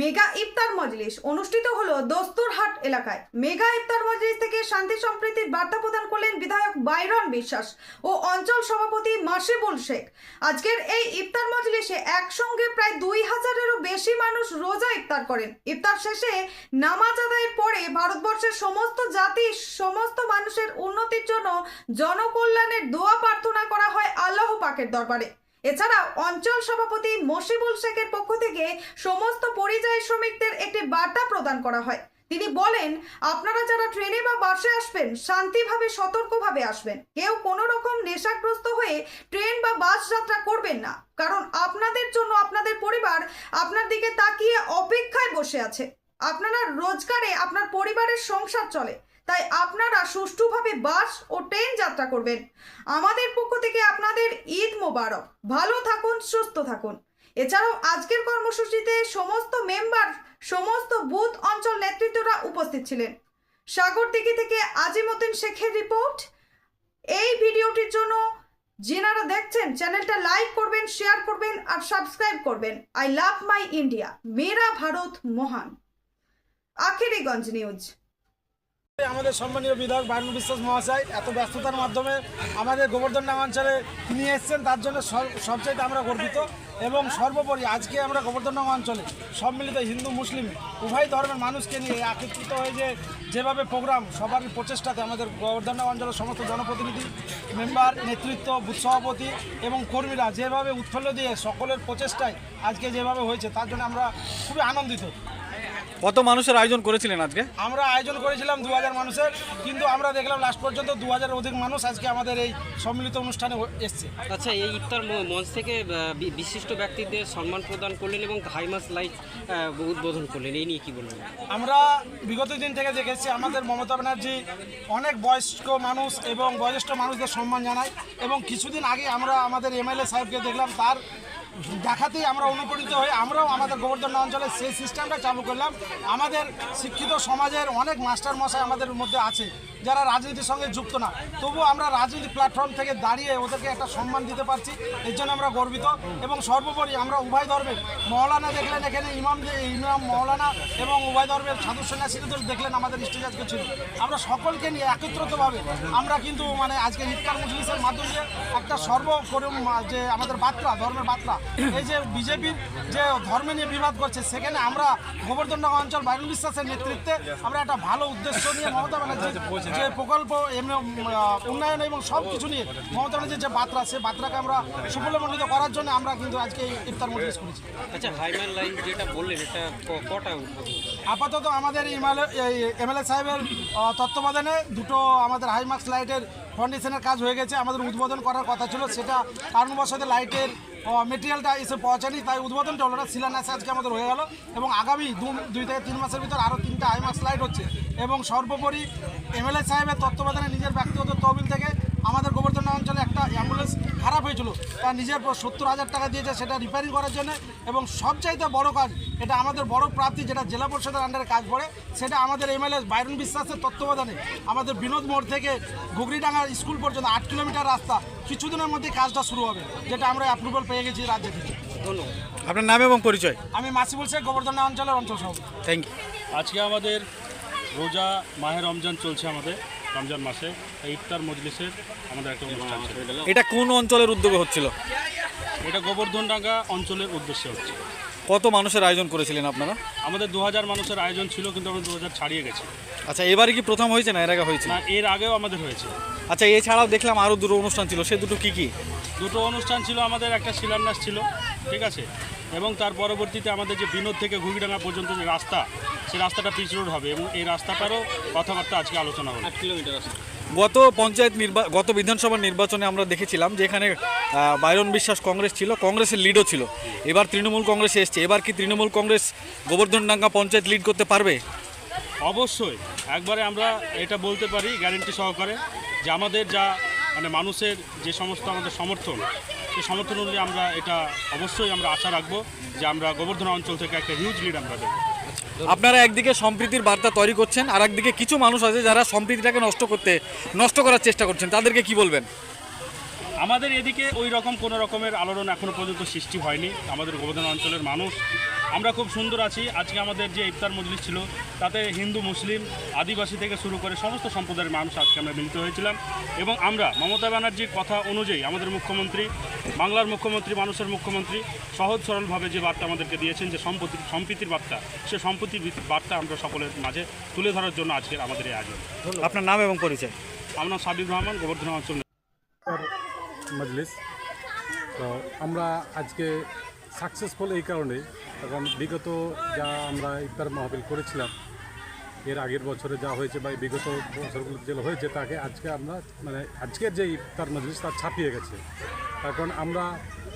Mega ইফতার মজলিস অনুষ্ঠিত হলো দস্তুরহাট এলাকায়। মেগা ইফতার মজলিস থেকে শান্তি সম্প্রীতির বার্তা প্রদান করলেন বিধায়ক বাইরন বিশ্বাস ও অঞ্চল সভাপতি মাসিবুল শেখ। আজকের এই ইফতার মজলিসে একসঙ্গে প্রায় দুই হাজারেরও বেশি মানুষ রোজা ইফতার করেন। ইফতার শেষে নামাজ আদায়ের পরে ভারতবর্ষের সমস্ত জাতি, সমস্ত মানুষের উন্নতির জন্য জনকল্যাণের দোয়া প্রার্থনা করা হয় আল্লাহ পাকের দরবারে। এছাড়া অঞ্চল সভাপতি মশিবুল শেখের পক্ষ থেকে সমস্ত পরিযায়ী শ্রমিকদের একটি বার্তা প্রদান করা হয়। তিনি বলেন, আপনারা যারা ট্রেনে বা বাসে আসবেন, শান্তিভাবে, সতর্কভাবে আসবেন। কেউ কোনো রকম নেশাগ্রস্ত হয়ে ট্রেন বা বাস যাত্রা করবেন না। কারণ আপনাদের জন্য আপনাদের পরিবার আপনার দিকে তাকিয়ে অপেক্ষায় বসে আছে। আপনারা রোজগারে আপনার পরিবারের সংসার চলে। তাই আপনারা সুষ্ঠুভাবে বাস ও ট্রেন যাত্রা করবেন। আমাদের পক্ষ থেকে আপনাদের ঈদ মোবারক। ভালো থাকুন, সুস্থ থাকুন। এছাড়াও আজকের কর্মসূচিতে সমস্ত মেম্বার, সমস্ত বুথ অঞ্চল নেতৃত্বরা উপস্থিত ছিলেন। সাগর সাগরদিঘি থেকে আজিমুদ্দিন শেখের রিপোর্ট। এই ভিডিওটির জন্য যেনারা দেখছেন, চ্যানেলটা লাইক করবেন, শেয়ার করবেন আর সাবস্ক্রাইব করবেন। I love my India. মেরা ভারত মহান। আখেরিগঞ্জ নিউজ। আমাদের সম্মানীয় বিধায়ক বায়ন বিশ্বাস মহাশয় এত ব্যস্ততার মাধ্যমে আমাদের গোবর্ধনডাঙ্গা অঞ্চলে তিনি এসেছেন, তার জন্য সব- সবচাইতে আমরা গর্বিত এবং সর্বোপরি আজকে আমরা গোবর্ধনডাঙ্গা অঞ্চলে সম্মিলিত হিন্দু, মুসলিম উভয় ধর্মের মানুষকে নিয়ে একত্রিত হয়ে যে, যেভাবে প্রোগ্রাম সবারই প্রচেষ্টাতে আমাদের গোবর্ধনডাঙ্গা অঞ্চলের সমস্ত জনপ্রতিনিধি, মেম্বার, নেতৃত্ব, বুথ সভাপতি এবং কর্মীরা যেভাবে উৎফুল্ল দিয়ে সকলের প্রচেষ্টায় আজকে যেভাবে হয়েছে, তার জন্য আমরা খুবই আনন্দিত। কত মানুষের আয়োজন করেছিলেন আজকে? আমরা আয়োজন করেছিলাম দু হাজার মানুষের কিন্তু আমরা দেখলাম লাস্ট পর্যন্ত দু হাজার অধিক মানুষ আজকে আমাদের এই সম্মিলিত অনুষ্ঠানে এসছে। আচ্ছা এই ইফতার মঞ্চ থেকে বি- বিশিষ্ট ব্যক্তিদের সম্মান প্রদান করলেন এবং হাইমাস লাইট উদ্বোধন করলেন এই নিয়ে কি বলবেন? আমরা বিগত দিন থেকে দেখেছি আমাদের মমতা ব্যানার্জি অনেক বয়স্ক মানুষ এবং বয়োজ্যেষ্ঠ মানুষদের সম্মান জানায় এবং কিছুদিন আগে আমরা আমাদের এমএলএ সাহেবকে দেখলাম তার দেখাতেই আমরা অনুপ্রাণিত হয়ে আমরাও আমাদের গোবর্ধন অঞ্চলে সেই সিস্টেমটা চালু করলাম। আমাদের শিক্ষিত সমাজের অনেক মাস্টার মশাই আমাদের মধ্যে আছে। যারা রাজনীতির সঙ্গে যুক্ত না, তবুও আমরা রাজনীতি প্ল্যাটফর্ম থেকে দাঁড়িয়ে ওদেরকে একটা সম্মান দিতে পারছি, এর জন্য আমরা গর্বিত এবং সর্বোপরি আমরা উভয় ধর্মের, মৌলানা দেখলেন এখানে, ইমাম ইমাম মৌলানা এবং উভয় ধর্মের সাধু সন্ন্যাসীদের দেখলেন আমাদের স্টেজ আজকে ছিল। আমরা সকলকে নিয়ে একত্রিতভাবে আমরা কিন্তু মানে আজকে ইফতার মজলিসের মাধ্যমে একটা সর্বকরম যে আমাদের বার্তা, ধর্মের বার্তা, এই যে বিজেপির যে ধর্ম নিয়ে বিবাদ করছে, সেখানে আমরা গোবর্ধননগর অঞ্চল বাইরুল বিশ্বাসের নেতৃত্বে আমরা একটা ভালো উদ্দেশ্য নিয়ে মমতা ব্যানার্জি যে প্রকল্প এমনি উন্নয়ন এবং সব কিছু নিয়ে মমতা ব্যানার্জির যে বার্তা সেই বার্তাকে আমরা সুফলমণ্ডিত করার জন্য আমরা কিন্তু আজকে ইফতার মজলিস করেছি। আচ্ছা হাইমান লাইট যেটা বললেন এটা কটা আপাতত আমাদের এমএলএ সাহেবের তত্ত্বাবধানে দুটো আমাদের হাইমার্কস লাইটের ফাউন্ডেশনের কাজ হয়ে গেছে। আমাদের উদ্বোধন করার কথা ছিল সেটা কারণবশত লাইটের মেটেরিয়ালটা এসে পৌঁছানি তাই উদ্বোধনটা হলো শিলান্যাস আজকে আমাদের হয়ে গেল। এবং আগামী দু- দুই থেকে তিন মাসের ভিতর আরও তিনটা আইমাস স্লাইড হচ্ছে। এবং সর্বোপরি এমএলএ সাহেবের তত্ত্বাবধানে নিজের ব্যক্তিগত তহবিল থেকে আমাদের গোবর্ধন অঞ্চলে একটা অ্যাম্বুলেন্স খারাপ হয়েছিল। তার নিজের সত্তর হাজার টাকা দিয়েছে সেটা রিপেয়ারিং করার জন্য এবং সবচাইতে বড় কাজ এটা আমাদের বড় প্রাপ্তি যেটা জেলা পরিষদের আন্ডারে কাজ পড়ে সেটা আমাদের এমএলএ বাইরন বিশ্বাসের তত্ত্বাবধানে আমাদের বিনোদ মোড় থেকে ঘুগরিডাঙ্গা স্কুল পর্যন্ত আট কিলোমিটার রাস্তা কিছুদিনের মধ্যে কাজটা শুরু হবে যেটা আমরা অ্যাপ্রুভাল পেয়ে গেছি রাজ্য থেকে। ধন্যবাদ। আপনার নাম এবং পরিচয়? আমি মাসিবুল শেখ গোবর্ধন অঞ্চলের অঞ্চল সভাপতি। থ্যাংক ইউ আজকে আমাদের রোজা মাহে রমজান চলছে আমাদের। রমজান মাসে ইফতার মজলিসের আমাদের একটা অনুষ্ঠান ছিল। এটা কোন অঞ্চলের উদ্যোগে হচ্ছিল? এটা গোবর্ধনডাঙ্গা অঞ্চলের উদ্দেশ্যে হচ্ছে কত মানুষের আয়োজন করেছিলেন আপনারা? আমাদের দু হাজার মানুষের আয়োজন ছিল কিন্তু আমরা দু হাজার ছাড়িয়ে গেছি। আচ্ছা এবারে কি প্রথম হয়েছে না এর আগে হয়েছে? না এর আগেও আমাদের হয়েছে। আচ্ছা এছাড়াও দেখলাম আরও দুটো অনুষ্ঠান ছিল সে দুটো কি কি? দুটো অনুষ্ঠান ছিল আমাদের একটা শিলান্যাস ছিল ঠিক আছে? এবং তার পরবর্তীতে আমাদের যে বিনোদ থেকে ঘুগিডাঙ্গা পর্যন্ত যে রাস্তা সেই রাস্তাটা পিচ রোড হবে এবং এই রাস্তাটারও কথাবার্তা আজকে আলোচনা হবে আট কিলোমিটার আছে গত পঞ্চায়েত নির্বা গত বিধানসভা নির্বাচনে আমরা দেখেছিলাম যে এখানে বাইরন বিশ্বাস কংগ্রেস ছিল কংগ্রেসের লিডও ছিল। এবার তৃণমূল কংগ্রেসে এসছে। এবার কি তৃণমূল কংগ্রেস গোবর্ধনডাঙ্গা পঞ্চায়েত লিড করতে পারবে? অবশ্যই। একবারে আমরা এটা বলতে পারি গ্যারেন্টি সহকারে যে আমাদের যা মানে মানুষের যে সমস্ত আমাদের সমর্থন সেই সমর্থন অনুযায়ী আমরা এটা অবশ্যই আমরা আশা রাখব যে আমরা গোবর্ধন অঞ্চল থেকে একটা হিউজ লিড আমরা দেবো। আপনারা একদিকে সম্প্রীতির বার্তা তৈরি করছেন আর একদিকে কিছু মানুষ আছে যারা সম্প্রীতিটাকে নষ্ট করতে, নষ্ট করার চেষ্টা করছেন। তাদেরকে কি বলবেন? আমাদের এদিকে ওই রকম কোনো রকমের আলোড়ন এখনও পর্যন্ত সৃষ্টি হয়নি। আমাদের গোবর্ধন অঞ্চলের মানুষ। আমরা খুব সুন্দর আছি। আজকে আমাদের যে ইফতার মজলিস ছিল তাতে হিন্দু মুসলিম আদিবাসী থেকে শুরু করে সমস্ত সম্প্রদায়ের মানুষ আজকে আমরা মিলিত হয়েছিলাম। এবং আমরা মমতা ব্যানার্জির কথা অনুযায়ী আমাদের মুখ্যমন্ত্রী বাংলার মুখ্যমন্ত্রী মানুষের মুখ্যমন্ত্রী সহজ সরলভাবে যে বার্তা আমাদেরকে দিয়েছেন যে সম্পত্তি সম্প্রীতির বার্তা সে সম্প্রীতির বার্তা আমরা সকলের মাঝে তুলে ধরার জন্য আজকের আমাদের এই আয়োজন। আপনার নাম এবং পরিচয়? আমরা সাবির রহমান গোবর্ধন অঞ্চল। মজলিস। তো আমরা আজকে সাকসেসফুল এই কারণে, কারণ বিগত যা আমরা ইফতার মাহফিল করেছিলাম, এর আগের বছরে যা হয়েছে বা বিগত বছরগুলো যেগুলো হয়েছে, তাকে আজকে আমরা মানে আজকের যে ইফতার মজলিস, তা ছাপিয়ে গেছে। কারণ আমরা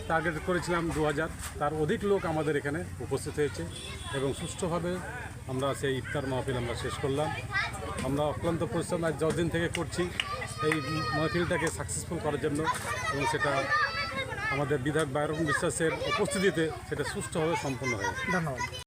টার্গেট করেছিলাম দু হাজার, তার অধিক লোক আমাদের এখানে উপস্থিত হয়েছে এবং সুষ্ঠুভাবে আমরা সেই ইফতার মাহফিল আমরা শেষ করলাম। আমরা অক্লান্ত পরিশ্রম আজ যতদিন থেকে করছি এই মহফিলটাকে সাকসেসফুল করার জন্য এবং সেটা আমাদের বিধায়ক বাইরম বিশ্বাসের উপস্থিতিতে সেটা সুস্থভাবে সম্পন্ন হয়েছে। ধন্যবাদ।